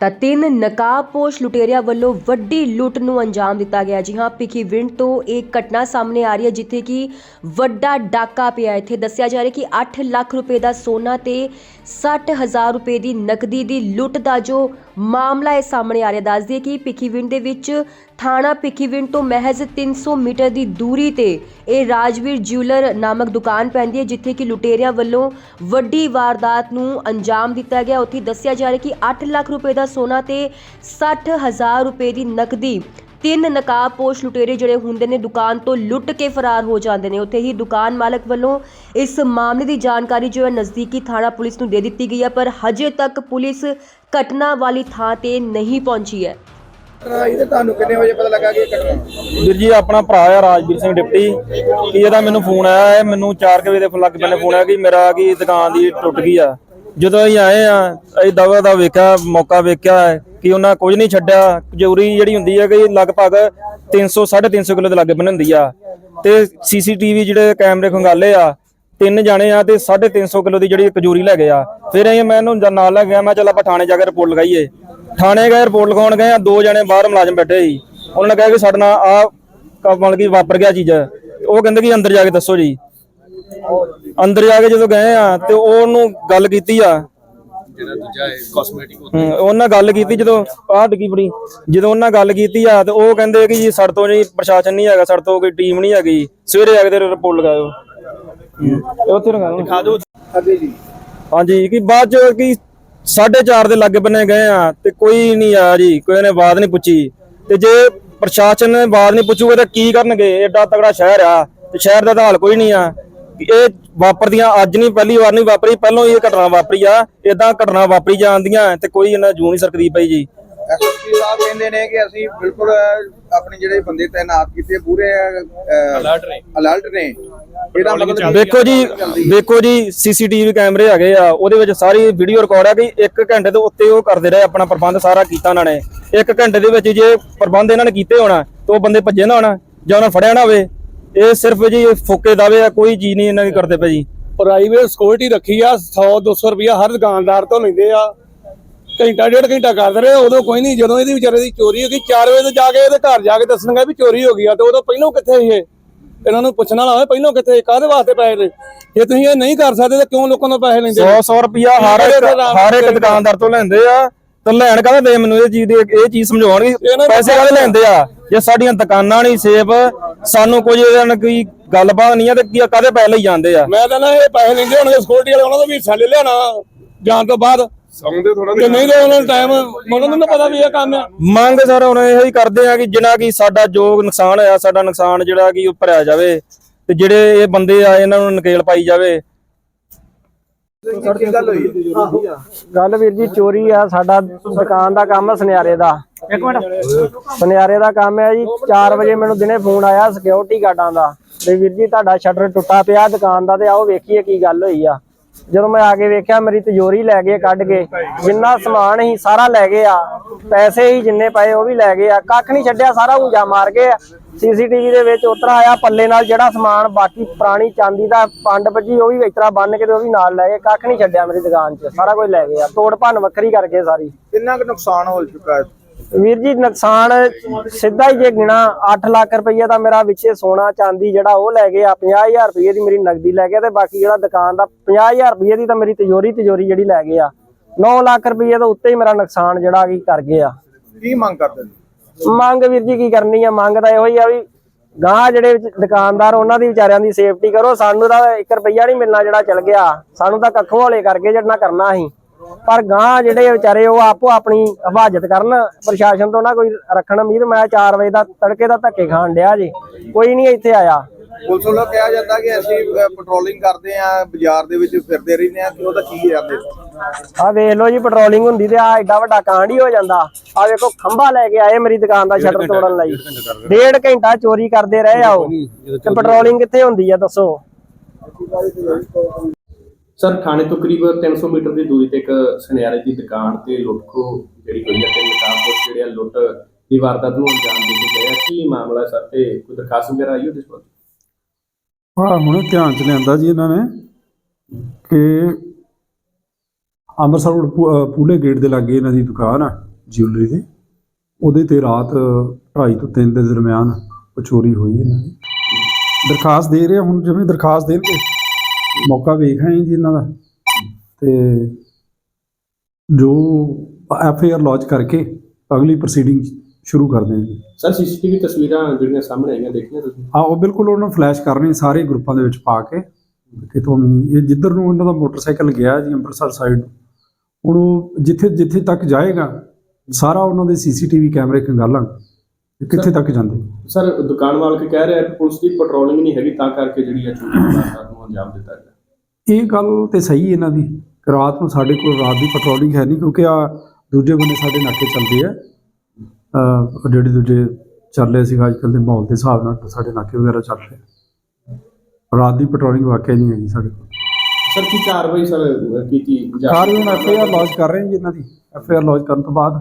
ਤਾਂ ਤਿੰਨ ਨਕਾਬਪੋਸ਼ ਲੁਟੇਰਿਆਂ ਵੱਲੋਂ ਵੱਡੀ ਲੁੱਟ ਨੂੰ ਅੰਜਾਮ ਦਿੱਤਾ ਗਿਆ। ਜੀ ਹਾਂ ਭਿੱਖੀਵਿੰਡ ਤੋਂ ਇਹ ਘਟਨਾ ਸਾਹਮਣੇ ਆ ਰਹੀ ਹੈ, ਜਿੱਥੇ ਕਿ ਵੱਡਾ ਡਾਕਾ ਪਿਆ ਇੱਥੇ ਦੱਸਿਆ ਜਾ ਰਿਹਾ ਕਿ 8 ਲੱਖ ਰੁਪਏ ਦਾ ਸੋਨਾ ਤੇ 60000 ਰੁਪਏ ਦੀ ਨਕਦੀ ਦੀ ਲੁੱਟ ਦਾ ਜੋ ਮਾਮਲਾ ਹੈ ਸਾਹਮਣੇ ਆ ਰਿਹਾ। ਦੱਸਦੀ ਦਈਏ ਕਿ ਭਿੱਖੀਵਿੰਡ ਦੇ ਵਿੱਚ ਥਾਣਾ ਭਿੱਖੀਵਿੰਡ ਤੋਂ ਮਹਿਜ਼ 300 ਮੀਟਰ ਦੀ ਦੂਰੀ ਤੇ ਇਹ ਰਾਜਵੀਰ ਜਿਊਲਰ ਨਾਮਕ ਦੁਕਾਨ ਪੈਂਦੀ ਹੈ, ਜਿੱਥੇ ਕਿ ਲੁਟੇਰਿਆਂ ਵੱਲੋਂ ਵੱਡੀ ਵਾਰਦਾਤ ਨੂੰ ਅੰਜਾਮ ਦਿੱਤਾ ਗਿਆ। ਉੱਥੇ ਦੱਸਿਆ ਜਾ ਰਿਹਾ ਕਿ 8 ਲੱਖ ਰੁਪਏ ਦਾ ਸੋਨਾ ਤੇ 60000 ਰੁਪਏ ਦੀ ਨਕਦੀ, ਤਿੰਨ ਨਕਾਬਪੋਸ਼ ਲੁਟੇਰੇ ਜਿਹੜੇ ਹੁੰਦੇ ਨੇ ਦੁਕਾਨ ਤੋਂ ਲੁੱਟ ਕੇ ਫਰਾਰ ਹੋ ਜਾਂਦੇ ਨੇ। ਉੱਥੇ ਹੀ ਦੁਕਾਨ ਮਾਲਕ ਵੱਲੋਂ ਇਸ ਮਾਮਲੇ ਦੀ ਜਾਣਕਾਰੀ ਜੋ ਹੈ ਨਜ਼ਦੀਕੀ ਥਾਣਾ ਪੁਲਿਸ ਨੂੰ ਦੇ ਦਿੱਤੀ ਗਈ ਹੈ, ਪਰ ਹਜੇ ਤੱਕ ਪੁਲਿਸ ਘਟਨਾ ਵਾਲੀ ਥਾਂ ਤੇ ਨਹੀਂ ਪਹੁੰਚੀ ਹੈ। ਇਹਦੇ ਤੁਹਾਨੂੰ ਕਿੰਨੇ ਵਜੇ ਪਤਾ ਲੱਗਾ ਕਿ ਇਹ ਘਟਨਾ? ਵੀਰ ਜੀ, ਆਪਣਾ ਭਰਾ ਆ, ਰਾਜਵੀਰ ਸਿੰਘ ਡਿਪਟੀ। ਕਿ ਇਹਦਾ ਮੈਨੂੰ ਫੋਨ ਆਇਆ ਹੈ? ਮੈਨੂੰ 4 ਵਜੇ ਦੇ ਲੱਗ ਪੈਣੇ ਫੋਨ ਆਇਆ ਕਿ ਮੇਰਾ ਕੀ ਦੁਕਾਨ ਦੀ ਟੁੱਟ ਗਈ ਆ। ਜਦੋਂ ਅਸੀਂ ਆਏ ਆ, ਅਸੀਂ ਦਵਾ ਦਾ ਵੇਖਿਆ, ਮੌਕਾ ਵੇਖਿਆ ਹੈ ਕਿ ਉਹਨਾਂ ਕੁਝ ਨਹੀਂ ਛੱਡਿਆ। ਜੂਰੀ ਜਿਹੜੀ ਹੁੰਦੀ ਹੈ ਕਿ ਲਗਭਗ 300 350 ਕਿਲੋ ਦੇ ਲਾਗੇ ਬਣ ਹੁੰਦੀ ਆ। ਤੇ ਸੀਸੀਟੀਵੀ ਜਿਹੜੇ ਕੈਮਰੇ ਖੰਗਾਲੇ ਆ ਤਿੰਨ ਜਾਣੇ ਆ ਤੇ 350 ਕਿਲੋ ਦੀ ਜਿਹੜੀ ਕਜੂਰੀ ਲੈ ਗਏ ਆ। ਫਿਰ ਅਸੀਂ ਮੈਂ ਇਹਨੂੰ ਨਾਲ ਲੈ ਗਿਆ ਮੈਂ ਚੱਲ ਆਪਾਂ ਥਾਣੇ ਜਾ ਕੇ ਰਿਪੋਰਟ ਲਗਾਈਏ। ਥਾਣੇ ਗਏ ਰਿਪੋਰਟ ਲਿਖਾਉਣ ਗਏ ਆ ਦੋ ਜਣੇ ਬਾਹਰ ਮੁਲਾਜ਼ਮ ਬੈਠੇ ਸੀ। ਉਹਨਾਂ ਨੇ ਕਿਹਾ ਕਿ ਸਾਡੇ ਨਾਲ ਆ ਮਤਲਬ ਕਿ ਵਾਪਰ ਗਿਆ ਚੀਜ਼। ਉਹ ਕਹਿੰਦੇ ਕਿ ਅੰਦਰ ਜਾ ਕੇ ਦੱਸੋ ਜੀ। ਅੰਦਰ ਜਾ ਕੇ ਜਦੋਂ ਗਏ ਆ ਤੇ ਉਹਨੂੰ ਗੱਲ ਕੀਤੀ ਆ। ਜਿਹੜਾ ਦੂਜਾ ਹੈ ਕਾਸਮੈਟਿਕ ਹਮ, ਉਹਨਾਂ ਗੱਲ ਕੀਤੀ ਜਦੋਂ ਆਹ ਡਿੱਗੀ ਬੜੀ। ਜਦੋਂ ਉਹਨਾਂ ਗੱਲ ਕੀਤੀ ਆ ਤੇ ਉਹ ਕਹਿੰਦੇ ਕਿ ਜੀ ਸਾਡੇ ਤੋਂ ਜੀ ਪ੍ਰਸ਼ਾਸਨ ਨਹੀਂ ਹੈਗਾ ਸਾਡੇ ਤੋਂ ਕੋਈ ਟੀਮ ਨਹੀਂ ਹੈਗੀ। ਸਵੇਰੇ ਆ ਕੇ ਤੇ ਰਿਪੋਰਟ ਲਗਾਇਓ। ਉੱਥੇ ਲਗਾ ਦਿਓ। ਅੱਗੇ ਜੀ। ਹਾਂਜੀ ਕਿ ਬਾਅਦ ਚ ਕਿ 4:30 ਦੇ ਲੱਗੇ ਬੰਨੇ ਗਏ ਆ ਤੇ ਕੋਈ ਨਹੀਂ ਆਇਆ ਜੀ ਕੋਈ ਨੇ ਬਾਤ ਨਹੀਂ ਪੁੱਛੀ। ਤੇ ਜੇ ਪ੍ਰਸ਼ਾਸਨ ਨੇ ਬਾਤ ਨਹੀਂ ਪੁੱਛੂਗਾ ਤਾਂ ਕੀ ਕਰਨਗੇ? ਏਡਾ ਤਗੜਾ ਸ਼ਹਿਰ ਆ ਤੇ ਸ਼ਹਿਰ ਦਾ ਤਾਂ ਹਾਲ ਕੋਈ ਨਹੀਂ ਆ। ਇਹ ਵਾਪਰਦੀਆਂ ਅੱਜ ਨਹੀਂ ਪਹਿਲੀ ਵਾਰ ਨਹੀਂ ਵਾਪਰੀ ਪਹਿਲਾਂ ਹੀ ਇਹ ਘਟਨਾ ਵਾਪਰੀ ਆ। ਇਦਾਂ ਘਟਨਾ ਵਾਪਰੀ ਜਾਂਦੀਆਂ ਤੇ ਕੋਈ ਇਹਨਾਂ ਜੂ ਨਹੀਂ ਸਰਕਦੀ ਪਈ ਜੀ। ਐਸਐਸਪੀ ਸਾਹਿਬ ਕਹਿੰਦੇ ਨੇ ਕਿ ਅਸੀਂ ਬਿਲਕੁਲ ਆਪਣੇ ਜਿਹੜੇ ਬੰਦੇ ਤਾਇਨਾਤ ਕੀਤੇ ਪੂਰੇ ਅਲਰਟ ਨੇ। ਅਲਰਟ ਨੇ। ਇਹਦਾ ਮਤਲਬ ਵੇਖੋ ਜੀ ਵੇਖੋ ਜੀ ਸੀਸੀਟੀਵੀ ਕੈਮਰੇ ਹੈਗੇ ਆ ਉਹਦੇ ਵਿੱਚ ਸਾਰੀ ਵੀਡੀਓ ਰਿਕਾਰਡ ਆ ਕਿ 1 ਘੰਟੇ ਦੇ ਉੱਤੇ ਉਹ ਕਰਦੇ ਰਹੇ ਆਪਣਾ ਪ੍ਰਬੰਧ ਸਾਰਾ ਕੀਤਾ ਉਹਨਾਂ ਨੇ। 1 ਘੰਟੇ ਦੇ ਵਿੱਚ ਜੇ ਪ੍ਰਬੰਧ ਇਹਨਾਂ ਨੇ ਕੀਤੇ ਹੋਣਾ ਤੇ ਉਹ ਬੰਦੇ ਭੱਜੇ ਨਾ ਹੋਣਾ ਜਾਂ ਉਹਨਾਂ ਫੜਿਆ ਨਾ ਹੋਵੇ। ਇਹ ਸਿਰਫ ਜੀ ਫੋਕੇ ਦਾਵੇ ਆ ਕੋਈ ਚੀਜ਼ ਨਹੀਂ ਇਹਨਾਂ ਦੀ ਕਰਦੇ ਪਏ ਜੀ। ਪ੍ਰਾਈਵੇਟ ਸਿਕਿਉਰਿਟੀ ਰੱਖੀ ਆ 100 200 ਰੁਪਇਆ ਹਰ ਦੁਕਾਨਦਾਰ ਤੋਂ ਲੈਂਦੇ ਆ। ਘੰਟਾ ਡੇਢ ਘੰਟਾ ਕਰਦੇ ਰਹੇ ਉਦੋਂ ਕੋਈ ਨਹੀਂ ਜਦੋਂ ਇਹਦੀ ਵਿਚਾਰੇ ਦੀ ਚੋਰੀ ਹੋ ਗਈ 4 ਵਜੇ ਤੋਂ ਜਾ ਕੇ ਇਹਦੇ ਘਰ ਜਾ ਕੇ ਦੱਸਣਗੇ ਵੀ ਚੋਰੀ ਹੋ ਗਈ ਆ ਤੇ ਉਦੋਂ ਪਹਿਲਾਂ ਕਿੱਥੇ ਸੀ ਇਹ? ਇਹਨਾਂ ਨੂੰ ਪੁੱਛਣ ਵਾਲਾ ਹੋਵੇ ਪਹਿਲਾਂ ਕਿੱਥੇ ਕਾਹਦੇ ਵਾਸਤੇ ਪੈਸੇ ਨੇ? ਜੇ ਤੁਸੀਂ ਇਹ ਨਹੀਂ ਕਰ ਸਕਦੇ ਤਾਂ ਕਿਉਂ ਲੋਕਾਂ ਤੋਂ ਪੈਸੇ ਲੈਂਦੇ 100 100 ਰੁਪਿਆ ਹਰ ਇੱਕ ਹਰ ਇੱਕ ਦੁਕਾਨਦਾਰ ਤੋਂ ਲੈਂਦੇ ਆ ਤੇ ਲੈਣ ਕਾਹਦੇ ਦੇ ਮੈਨੂੰ ਇਹ ਚੀਜ਼ ਦੀ ਇਹ ਚੀਜ਼ ਸਮਝਾਉਣਗੇ? ਇਹਨਾਂ ਨੂੰ ਪੈਸੇ ਕਾਹਦੇ ਲੈਂਦੇ ਆ? ਜੇ ਸਾਡੀਆਂ ਦੁਕਾਨਾਂ ਨਹੀਂ ਸੇਫ ਸਾਨੂੰ ਕੋਈ ਇਹਦੇ ਨਾਲ ਕੋਈ ਗੱਲਬਾਤ ਨਹੀਂ ਆ ਤੇ ਕੀ ਕਾਹਦੇ ਪੈਸੇ ਲਈ ਜਾਂਦੇ ਆ? ਮੈਂ ਤਾਂ ਨਾ ਇਹ ਪੈਸੇ ਲੈਂਦੇ ਹੋਣਗੇ ਸਿਕਿਉਰਿਟੀ ਵਾਲੇ ਉਹਨਾਂ ਦਾ ਵੀ ਹਿੱਸਾ ਲੈ ਲਿਆਣਾ ਜਾਣ ਤੋਂ ਬਾਅਦ। ਸਮਝਦੇ ਥੋੜਾ ਤੇ ਨਹੀਂ ਤਾਂ ਉਹਨਾਂ ਨੂੰ ਟਾਈਮ ਉਹਨਾਂ ਨੂੰ ਨੀ ਪਤਾ ਵੀ ਇਹ ਕੰਮ ਆ। ਮੰਗ ਸਰ ਹੁਣ ਇਹੋ ਹੀ ਕਰਦੇ ਆ ਕਿ ਜਿੰਨਾ ਕੀ ਸਾਡਾ ਜੋ ਨੁਕਸਾਨ ਹੋਇਆ ਸਾਡਾ ਨੁਕਸਾਨ ਜਿਹੜਾ ਕਿ ਉਹ ਭਰਿਆ ਜਾਵੇ ਤੇ ਜਿਹੜੇ ਇਹ ਬੰਦੇ ਆ ਇਹਨਾਂ ਨੂੰ ਨਕੇਲ ਪਾਈ ਜਾਵੇ। ਗੱਲ ਹੋਈ? ਗੱਲ ਵੀਰ ਜੀ ਚੋਰੀ ਆ ਸਾਡਾ ਦੁਕਾਨ ਦਾ ਕੰਮ ਆ ਸੁਨਿਆਰੇ ਦਾ। ਇੱਕ ਮਿੰਟ। ਸੁਨਿਆਰੇ ਦਾ ਕੰਮ ਹੈ ਜੀ 4 ਵਜੇ ਮੈਨੂੰ ਦਿਨੇ ਫੋਨ ਆਇਆ ਸਿਕਿਉਰਿਟੀ ਗਾਰਡਾਂ ਦਾ। ਤੇ ਵੀਰ ਜੀ ਤੁਹਾਡਾ ਸ਼ਟਰ ਟੁੱਟਾ ਪਿਆ ਦੁਕਾਨ ਦਾ ਤੇ ਆਓ ਵੇਖੀਏ ਕੀ ਗੱਲ ਹੋਈ ਆ। ਜਦੋਂ ਮੈਂ ਆ ਕੇ ਵੇਖਿਆ, ਮੇਰੀ ਤਿਜੋਰੀ ਲੈ ਗਏ ਕੱਢ ਕੇ। ਜਿੰਨਾ ਸਮਾਨ ਸੀ ਸਾਰਾ ਲੈ ਗਏ ਆ। ਪੈਸੇ ਹੀ ਜਿੰਨੇ ਪਏ ਉਹ ਵੀ ਲੈ ਗਏ ਆ। ਕੱਖ ਨਹੀਂ ਛੱਡਿਆ, ਸਾਰਾ ਉਂਜਾ ਮਾਰ ਗਏ ਆ। ਸੀਸੀਟੀਵੀ ਦੇ ਵਿੱਚ ਉਤਰਾ ਆਇਆ, ਪੱਲੇ ਨਾਲ ਜਿਹੜਾ ਸਮਾਨ ਬਾਕੀ ਪੁਰਾਣੀ ਚਾਂਦੀ ਦਾ ਪੰਡ ਵੱਜੀ ਉਹ ਵੀ ਇਸ ਤਰ੍ਹਾਂ ਬੰਨ ਕੇ ਤੇ ਉਹ ਵੀ ਨਾਲ ਲੈ ਗਏ। ਕੱਖ ਨਹੀਂ ਛੱਡਿਆ ਮੇਰੀ ਦੁਕਾਨ 'ਚ। ਸਾਰਾ ਕੁਝ ਲੈ ਗਏ ਆ। ਤੋੜ ਭੰਨ ਵੱਖਰੀ ਕਰਕੇ ਸਾਰੀ। ਕਿੰਨਾ ਕੁ ਨੁਕਸਾਨ ਹੋ ਚੁੱਕਾ ਹੈ? ਵੀਰ ਜੀ ਨੁਕਸਾਨ ਸਿੱਧਾ ਹੀ ਜੇ ਗਿਣਾ 8 ਲੱਖ ਰੁਪਈਆ ਦਾ ਮੇਰਾ ਵਿੱਚੇ ਸੋਨਾ ਚਾਂਦੀ ਜਿਹੜਾ ਉਹ ਲੈ ਗਏ ਆ 50000 ਰੁਪਏ ਦੀ ਮੇਰੀ ਨਗਦੀ ਲੈ ਗਏ ਤੇ ਬਾਕੀ ਜਿਹੜਾ ਦੁਕਾਨ ਦਾ 50000 ਰੁਪਏ ਦੀ ਤਾਂ ਮੇਰੀ ਤਿਜੋਰੀ ਤਿਜੋਰੀ ਜਿਹੜੀ ਲੈ ਗਏ ਆ 9 ਲੱਖ ਰੁਪਏ ਤੋਂ ਉੱਤੇ ਹੀ ਮੇਰਾ ਨੁਕਸਾਨ ਜਿਹੜਾ ਕੀ ਕਰ ਗਏ ਆ ਕੀ ਮੰਗ ਕਰਦੇ ਮੰਗ ਵੀਰ ਜੀ ਕੀ ਕਰਨੀ ਆ? ਮੰਗ ਤਾਂ ਇਹੋ ਹੀ ਆ ਵੀ ਗਾਂ ਜਿਹੜੇ ਵਿੱਚ ਦੁਕਾਨਦਾਰ ਉਹਨਾਂ ਦੀ ਵਿਚਾਰਿਆਂ ਦੀ ਸੇਫਟੀ ਕਰੋ। ਸਾਨੂੰ ਤਾਂ 1 ਰੁਪਈਆ ਨਹੀਂ ਮਿਲਣਾ ਜਿਹੜਾ ਚਲ ਗਿਆ। ਸਾਨੂੰ ਤਾਂ ਕੱਖੋਂ ਹੌਲੇ ਕਰਕੇ ਜਿਹੜਾ ਕਰਨਾ ਸੀ। ਪਰ ਗਾਂ ਜਿਹੜੇ ਵਿਚਾਰੇ ਉਹ ਆਪੋ ਆਪਣੀ ਹਿਫਾਜ਼ਤ ਕਰਨ। ਪ੍ਰਸ਼ਾਸਨ ਤੋਂ ਨਾ ਕੋਈ ਰੱਖਣ ਉਮੀਦ ਮੈਂ 4 ਵਜੇ ਦਾ ਤੜਕੇ ਦਾ ਧੱਕੇ ਖਾਣ ਡਿਆ ਜੀ। ਕੋਈ ਨਹੀਂ ਇੱਥੇ ਆਇਆ। ਪੁਲਿਸ ਵੱਲੋਂ ਕਿਹਾ ਜਾਂਦਾ ਕਿ ਅਸੀਂ ਪੈਟਰੋਲਿੰਗ ਕਰਦੇ ਆ ਬਾਜ਼ਾਰ ਦੇ ਵਿੱਚ ਫਿਰਦੇ ਰਹਿੰਦੇ ਆ ਕਿ ਉਹਦਾ ਕੀ ਜਾਂਦੇ ਆ ਵੇਖ ਲਓ ਜੀ ਪੈਟਰੋਲਿੰਗ ਹੁੰਦੀ ਤੇ ਆ ਐਡਾ ਵੱਡਾ ਕਾਂਡ ਹੀ ਹੋ ਜਾਂਦਾ। ਆ ਵੇਖੋ ਖੰਭਾ ਲੈ ਕੇ ਆਏ ਮੇਰੀ ਦੁਕਾਨ ਦਾ ਸ਼ਟਰ ਤੋੜਨ ਲਈ। ਡੇਢ ਘੰਟਾ ਚੋਰੀ ਕਰਦੇ ਰਹੇ ਆ ਉਹ। ਤੇ ਪੈਟਰੋਲਿੰਗ ਕਿੱਥੇ ਹੁੰਦੀ ਆ ਦੱਸੋ। ਸਰ ਥਾਣੇ ਤੋਂ ਕਰੀਬ 300 ਮੀਟਰ ਦੀ ਦੂਰੀ ਤੇ ਇੱਕ ਸੁਨਿਆਰੇ ਦੀ ਦੁਕਾਨ ਤੇ ਲੁੱਟਖੋ ਜਿਹੜੀ ਹੋਈ ਹੈ ਤੇ ਨਕਾਬਪੋਸ਼ ਜਿਹੜੇ ਆ ਲੁੱਟ ਦੀ ਵਾਰਦਾਤ ਨੂੰ ਅੰਜਾਮ ਦੇ ਕੇ ਗਏ ਆ ਕੀ ਮਾਮਲਾ ਸਰ? ਤੇ ਕੋਈ ਦਰਖਾਸਤ ਵਗੈਰਾ ਆਈ ਉਹਦੇ ਸੰਬੰਧ ਹਾਂ ਹੁਣ ਧਿਆਨ ਚ ਲਿਆਂਦਾ ਜੀ ਇਹਨਾਂ ਨੇ ਕਿ ਅੰਮ੍ਰਿਤਸਰ ਰੋਡ ਪੂ- ਅਹ ਪੂਲੇ ਗੇਟ ਦੇ ਲਾਗੇ ਇਹਨਾਂ ਦੀ ਦੁਕਾਨ ਆ ਜਿਊਲਰੀ ਦੇ। ਉਹਦੇ ਤੇ ਰਾਤ 2:30 ਤੋਂ 3 ਦੇ ਦਰਮਿਆਨ ਉਹ ਚੋਰੀ ਹੋਈ ਇਹਨਾਂ ਦੀ। ਦਰਖਾਸਤ ਦੇ ਰਹੇ ਆ, ਹੁਣ ਜਿਵੇਂ ਦਰਖਾਸਤ ਦੇਣਗੇ। ਮੌਕਾ ਵੇਖ ਆਏ ਜੀ ਇਹਨਾਂ ਦਾ। ਤੇ ਜੋ ਐਫ ਆਈ ਆਰ ਲੌਂਚ ਕਰਕੇ ਅਗਲੀ ਪ੍ਰੋਸੀਡਿੰਗ ਸ਼ੁਰੂ ਕਰਦੇ ਹਾਂ ਜੀ। ਸਰ ਸੀਸੀਟੀਵੀ ਤਸਵੀਰਾਂ ਜਿਹੜੀਆਂ ਸਾਹਮਣੇ ਆਈਆਂ ਦੇਖੀਆਂ ਤੁਸੀਂ? ਹਾਂ ਉਹ ਬਿਲਕੁਲ ਉਹਨਾਂ ਫਲੈਸ਼ ਕਰ ਰਹੇ ਸਾਰੇ ਗਰੁੱਪਾਂ ਦੇ ਵਿੱਚ ਪਾ ਕੇ। ਕਿਤੋਂ ਵੀ ਇਹ ਜਿੱਧਰ ਨੂੰ ਇਹਨਾਂ ਦਾ ਮੋਟਰਸਾਈਕਲ ਗਿਆ ਜੀ ਅੰਮ੍ਰਿਤਸਰ ਸਾਈਡ ਹੁਣ ਉਹ ਜਿੱਥੇ ਜਿੱਥੇ ਤੱਕ ਜਾਏਗਾ ਸਾਰਾ ਉਹਨਾਂ ਦੇ ਸੀਸੀਟੀਵੀ ਕੈਮਰੇ ਖੰਗਾਲਾਂਗੇ ਕਿੱਥੇ ਤੱਕ ਜਾਂਦੇ? ਸਰ ਦੁਕਾਨ ਮਾਲਕ ਕਹਿ ਰਿਹਾ ਕਿ ਪੁਲਿਸ ਦੀ ਪੈਟਰੋਲਿੰਗ ਨਹੀਂ ਹੈਗੀ ਤਾਂ ਕਰਕੇ ਜਿਹੜੀ ਹੈ ਚੋਰੀ ਦੀ ਵਾਰਦਾਤ ਨੂੰ ਅੰਜਾਮ ਦਿੱਤਾ ਗਿਆ। ਇਹ ਗੱਲ ਤੇ ਸਹੀ ਇਹਨਾਂ ਦੀ। ਕਿ ਰਾਤ ਨੂੰ ਸਾਡੇ ਕੋਲ ਰਾਤ ਦੀ ਪੈਟਰੋਲਿੰਗ ਹੈ ਨਹੀਂ ਕਿਉਂਕਿ ਆ ਦੂਜੇ ਬੰਨੇ ਸਾਡੇ ਨਾਕੇ ਚੱਲਦੇ ਆ। ਅਹ ਜਿਹੜੇ ਦੂਜੇ ਚੱਲ ਰਹੇ ਸੀਗਾ ਅੱਜਕੱਲ ਦੇ ਮਾਹੌਲ ਦੇ ਹਿਸਾਬ ਨਾਲ ਸਾਡੇ ਨਾਕੇ ਵਗੈਰਾ ਚੱਲ ਰਹੇ ਆ। ਰਾਤ ਦੀ ਪੈਟਰੋਲਿੰਗ ਵਾਕਿਆ ਨਹੀਂ ਹੈਗੀ ਸਾਡੇ ਕੋਲ। ਸਰ ਕੀ ਕਾਰਵਾਈ ਸਰ ਕੀਤੀ ਜਾ ਕਾਰ ਹੁਣ ਐਫ ਆਈ ਆਰ ਲੌਂਚ ਕਰ ਰਹੇ ਜੀ ਇਹਨਾਂ ਦੀ। ਐਫ ਆਈ ਆਰ ਲੌਂਚ ਕਰਨ ਤੋਂ ਬਾਅਦ।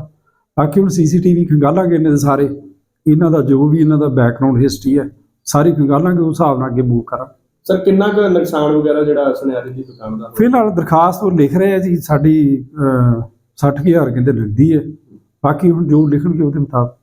ਬਾਕੀ ਹੁਣ ਸੀਸੀਟੀਵੀ ਖੰਗਾਲਾਂਗੇ ਇਹਨਾਂ ਦੇ ਸਾਰੇ। ਇਹਨਾਂ ਦਾ ਜੋ ਵੀ ਇਹਨਾਂ ਦਾ ਬੈਕਗ੍ਰਾਉਂਡ ਹਿਸਟਰੀ ਹੈ ਸਾਰੀ ਖੰਗਾਲਾਂਗੇ ਉਸ ਹਿਸਾਬ ਨਾਲ ਅੱਗੇ ਮੂਵ ਕਰਾਂਗੇ ਸਰ ਕਿੰਨਾ ਕੁ ਨੁਕਸਾਨ ਵਗੈਰਾ ਜਿਹੜਾ ਸੁਨਿਆਰੇ ਦੀ ਦੁਕਾਨ ਦਾ? ਫਿਲਹਾਲ ਦਰਖਾਸਤ ਉਹ ਲਿਖ ਰਹੇ ਆ ਜੀ ਸਾਡੀ ਅਹ, 60000 ਕਹਿੰਦੇ ਲੱਗਦੀ ਹੈ। ਬਾਕੀ ਹੁਣ ਜੋ ਲਿਖਣਗੇ ਉਹਦੇ ਮੁਤਾਬਕ